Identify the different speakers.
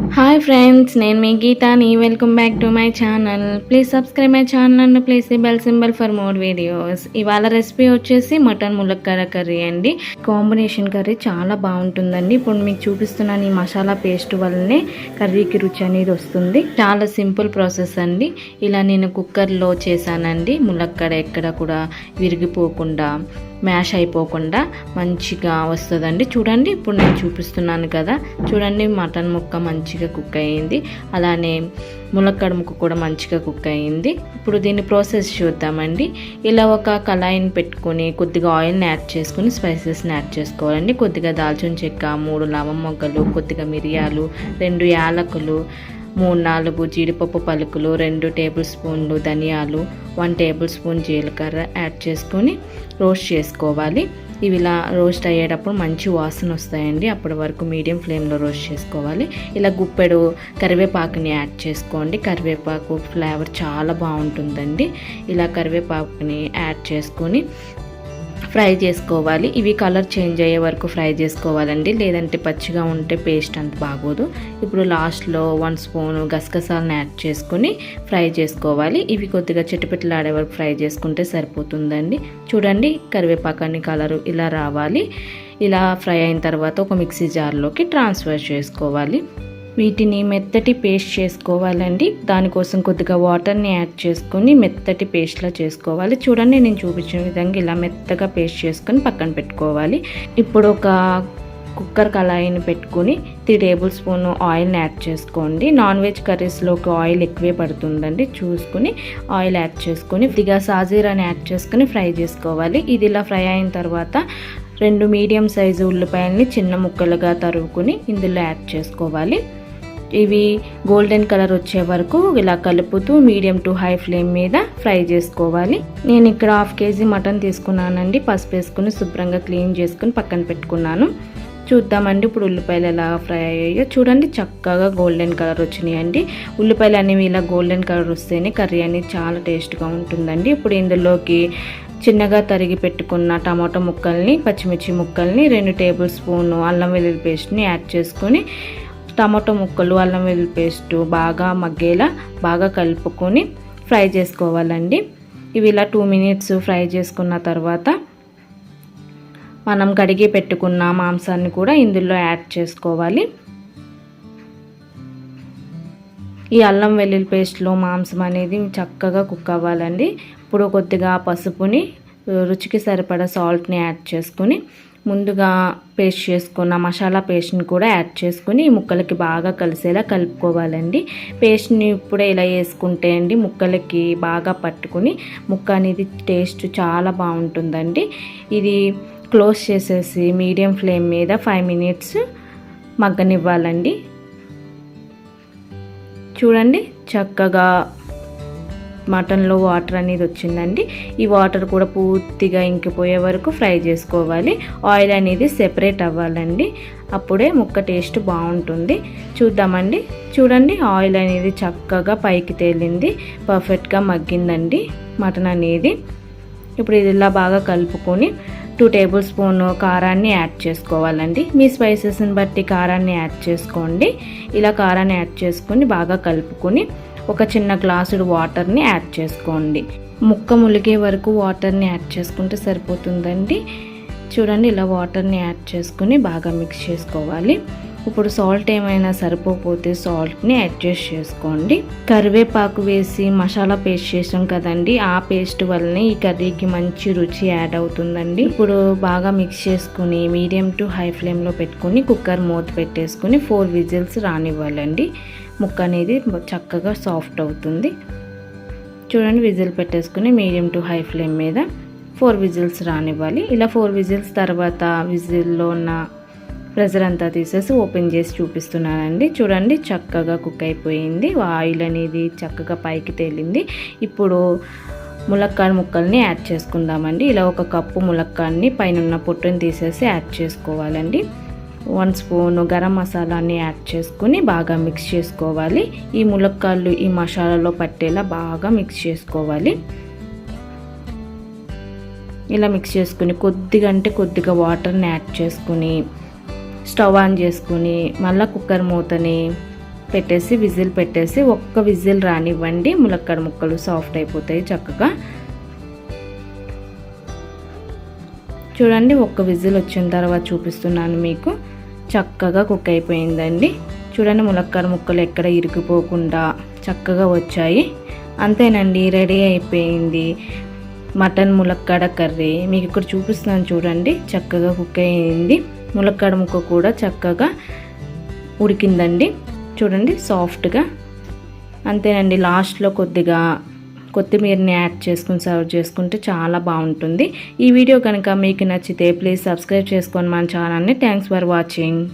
Speaker 1: Hi friends నేను మీ గీతాని welcome back to my channel please subscribe my channel and please the bell symbol for more videos ఇవాళ recipe వచ్చేసి mutton ములక్కాడ curry అండి. Combination curry చాలా బాగుంటుందండి. ఇప్పుడు మీకు చూపిస్తున్నాను ఈ మసాలా పేస్ట్ వల్లనే కర్రీకి రుచి అనేది వస్తుంది. చాలా సింపుల్ ప్రాసెస్ అండి. ఇలా నేను కుక్కర్లో చేశానండి. ములక్కాడ ఎక్కడ కూడా విరిగిపోకుండా మ్యాష్ అయిపోకుండా మంచిగా వస్తుందండి. చూడండి ఇప్పుడు నేను చూపిస్తున్నాను కదా. చూడండి మటన్ ముక్క మంచిగా కుక్ అయ్యింది అలానే ములక్కడ ముక్క కూడా మంచిగా కుక్ అయ్యింది ఇప్పుడు దీని ప్రాసెస్ చూద్దామండి. ఇలా ఒక కళాయిని పెట్టుకొని కొద్దిగా ఆయిల్ని యాడ్ చేసుకుని స్పైసెస్ని యాడ్ చేసుకోవాలండి. కొద్దిగా దాల్చిన చెక్క మూడు లవం మొగ్గలు కొద్దిగా మిరియాలు రెండు యాలకులు మూడు నాలుగు జీడిపప్పు పలుకులు రెండు టేబుల్ స్పూన్లు ధనియాలు వన్ టేబుల్ స్పూన్ జీలకర్ర యాడ్ చేసుకొని రోస్ట్ చేసుకోవాలి. ఇవి ఇలా రోస్ట్ అయ్యేటప్పుడు మంచి వాసన వస్తాయండి. అప్పటి వరకు మీడియం ఫ్లేమ్లో రోస్ట్ చేసుకోవాలి. ఇలా గుప్పెడు కరివేపాకుని యాడ్ చేసుకోండి. కరివేపాకు ఫ్లేవర్ చాలా బాగుంటుందండి. ఇలా కరివేపాకుని యాడ్ చేసుకొని ఫ్రై చేసుకోవాలి. ఇవి కలర్ చేంజ్ అయ్యే వరకు ఫ్రై చేసుకోవాలండి. లేదంటే పచ్చిగా ఉంటే పేస్ట్ అంత బాగోదు. ఇప్పుడు లాస్ట్లో వన్ స్పూన్ గసగసాలను యాడ్ చేసుకుని ఫ్రై చేసుకోవాలి. ఇవి కొద్దిగా చిట్టుపిట్టలాడే వరకు ఫ్రై చేసుకుంటే సరిపోతుందండి. చూడండి కరివేపాకాన్ని కలరు ఇలా రావాలి. ఇలా ఫ్రై అయిన తర్వాత ఒక మిక్సీ జార్లోకి ట్రాన్స్ఫర్ చేసుకోవాలి. వీటిని మెత్తటి పేస్ట్ చేసుకోవాలండి. దానికోసం కొద్దిగా వాటర్ని యాడ్ చేసుకొని మెత్తటి పేస్ట్లా చేసుకోవాలి. చూడండి నేను చూపించిన విధంగా ఇలా మెత్తగా పేస్ట్ చేసుకొని పక్కన పెట్టుకోవాలి. ఇప్పుడు ఒక కుక్కర్ కళాయిని పెట్టుకుని త్రీ టేబుల్ స్పూన్ ఆయిల్ని యాడ్ చేసుకోండి. నాన్ వెజ్ కర్రీస్లోకి ఆయిల్ ఎక్కువే పడుతుందండి. చూసుకుని ఆయిల్ యాడ్ చేసుకొని ఇదిగా సాజీరాని యాడ్ చేసుకుని ఫ్రై చేసుకోవాలి. ఇది ఇలా ఫ్రై అయిన తర్వాత రెండు మీడియం సైజు ఉల్లిపాయల్ని చిన్న ముక్కలుగా తరువుకుని ఇందులో యాడ్ చేసుకోవాలి. ఇవి గోల్డెన్ కలర్ వచ్చే వరకు ఇలా కలుపుతూ మీడియం టు హై ఫ్లేమ్ మీద ఫ్రై చేసుకోవాలి. నేను ఇక్కడ హాఫ్ కేజీ మటన్ తీసుకున్నానండి. పసుపు వేసుకుని శుభ్రంగా క్లీన్ చేసుకుని పక్కన పెట్టుకున్నాను. చూద్దామండి ఇప్పుడు ఉల్లిపాయలు ఎలా ఫ్రై అయ్యాయో. చూడండి చక్కగా గోల్డెన్ కలర్ వచ్చినాయండి. ఉల్లిపాయలు అనేవి ఇలా గోల్డెన్ కలర్ వస్తేనే కర్రీ అనేది చాలా టేస్ట్గా ఉంటుందండి. ఇప్పుడు ఇందులోకి చిన్నగా తరిగి పెట్టుకున్న టమాటో ముక్కల్ని పచ్చిమిర్చి ముక్కల్ని రెండు టేబుల్ స్పూన్ అల్లం వెల్లుల్లి పేస్ట్ని యాడ్ చేసుకొని టమాటో ముక్కలు అల్లం వెల్లుల్లి పేస్ట్ బాగా మగ్గేలా బాగా కలుపుకొని ఫ్రై చేసుకోవాలండి. ఇవి ఇలా టూ మినిట్స్ ఫ్రై చేసుకున్న తర్వాత మనం కడిగి పెట్టుకున్న మాంసాన్ని కూడా ఇందులో యాడ్ చేసుకోవాలి. ఈ అల్లం వెల్లుల్లి పేస్ట్లో మాంసం అనేది చక్కగా కుక్ అవ్వాలండి. ఇప్పుడు కొద్దిగా పసుపుని రుచికి సరిపడా సాల్ట్ని యాడ్ చేసుకుని ముందుగా పేస్ట్ చేసుకున్న మసాలా పేస్ట్ని కూడా యాడ్ చేసుకుని ముక్కలకి బాగా కలిసేలా కలుపుకోవాలండి. పేస్ట్ని ఇప్పుడే ఇలా వేసుకుంటే అండి ముక్కలకి బాగా పట్టుకుని ముక్క అనేది టేస్ట్ చాలా బాగుంటుందండి. ఇది క్లోజ్ చేసేసి మీడియం ఫ్లేమ్ మీద ఫైవ్ మినిట్స్ మగ్గనివ్వాలండి. చూడండి చక్కగా మటన్లో వాటర్ అనేది వచ్చిందండి. ఈ వాటర్ కూడా పూర్తిగా ఇంకిపోయే వరకు ఫ్రై చేసుకోవాలి. ఆయిల్ అనేది సెపరేట్ అవ్వాలండి. అప్పుడే ముక్క టేస్ట్ బాగుంటుంది. చూద్దామండి. చూడండి ఆయిల్ అనేది చక్కగా పైకి తేలింది. పర్ఫెక్ట్గా మగ్గిందండి మటన్ అనేది. ఇప్పుడు ఇది ఇలా బాగా కలుపుకొని టూ టేబుల్ స్పూన్ కారాన్ని యాడ్ చేసుకోవాలండి. మీ స్పైసెస్ని బట్టి కారాన్ని యాడ్ చేసుకోండి. ఇలా కారాన్ని యాడ్ చేసుకొని బాగా కలుపుకొని ఒక చిన్న గ్లాసుడు వాటర్ని యాడ్ చేసుకోండి. ముక్క ములిగే వరకు వాటర్ని యాడ్ చేసుకుంటే సరిపోతుందండి. చూడండి ఇలా వాటర్ని యాడ్ చేసుకుని బాగా మిక్స్ చేసుకోవాలి. ఇప్పుడు సాల్ట్ ఏమైనా సరిపోతే సాల్ట్ని అడ్జస్ట్ చేసుకోండి. కరివేపాకు వేసి మసాలా పేస్ట్ చేసాం కదండి ఆ పేస్ట్ వల్లనే ఈ కర్రీకి మంచి రుచి యాడ్ అవుతుందండి. ఇప్పుడు బాగా మిక్స్ చేసుకుని మీడియం టు హై ఫ్లేమ్లో పెట్టుకుని కుక్కర్ మూత పెట్టేసుకుని ఫోర్ విజిల్స్ రానివ్వాలండి. ముక్క అనేది చక్కగా సాఫ్ట్ అవుతుంది. చూడండి విజిల్ పెట్టేసుకుని మీడియం టు హై ఫ్లేమ్ మీద ఫోర్ విజిల్స్ రానివ్వాలి. ఇలా ఫోర్ విజిల్స్ తర్వాత విజిల్లో ఉన్న ప్రెజర్ అంతా తీసేసి ఓపెన్ చేసి చూపిస్తున్నానండి. చూడండి చక్కగా కుక్ అయిపోయింది. ఆయిల్ అనేది చక్కగా పైకి తేలింది. ఇప్పుడు ములక్కాయ ముక్కల్ని యాడ్ చేసుకుందామండి. ఇలా ఒక కప్పు ములక్కాన్ని పైన ఉన్న పొట్టుని తీసేసి యాడ్ చేసుకోవాలండి. వన్ స్పూన్ గరం మసాలాని యాడ్ చేసుకుని బాగా మిక్స్ చేసుకోవాలి. ఈ ములక్కాళ్ళు ఈ మసాలాలో పట్టేలా బాగా మిక్స్ చేసుకోవాలి. ఇలా మిక్స్ చేసుకుని కొద్దిగా అంటే కొద్దిగా వాటర్ని యాడ్ చేసుకుని స్టవ్ ఆన్ చేసుకుని మళ్ళీ కుక్కర్ మూతని పెట్టేసి విజిల్ పెట్టేసి ఒక్క విజిల్ రానివ్వండి. ములక్కడ ముక్కలు సాఫ్ట్ అయిపోతాయి చక్కగా. చూడండి ఒక్క విజిల్ వచ్చిన తర్వాత చూపిస్తున్నాను మీకు. చక్కగా కుక్ అయిపోయిందండి. చూడండి ములక్కడ ముక్కలు ఎక్కడ ఇరికిపోకుండా చక్కగా వచ్చాయి. అంతేనండి రెడీ అయిపోయింది. మటన్ ములక్కాడ కర్రీ. మీకు ఇక్కడ చూపిస్తున్నాను చూడండి చక్కగా కుక్ అయింది. ములక్కాడ ముక్క కూడా చక్కగా ఉడికిందండి. చూడండి సాఫ్ట్గా. అంతేనండి లాస్ట్లో కొద్దిగా కొత్తిమీరని యాడ్ చేసుకుని సర్వ్ చేసుకుంటే చాలా బాగుంటుంది. ఈ వీడియో కనుక మీకు నచ్చితే ప్లీజ్ సబ్స్క్రైబ్ చేసుకోండి మన ఛానల్ని. Thanks for watching.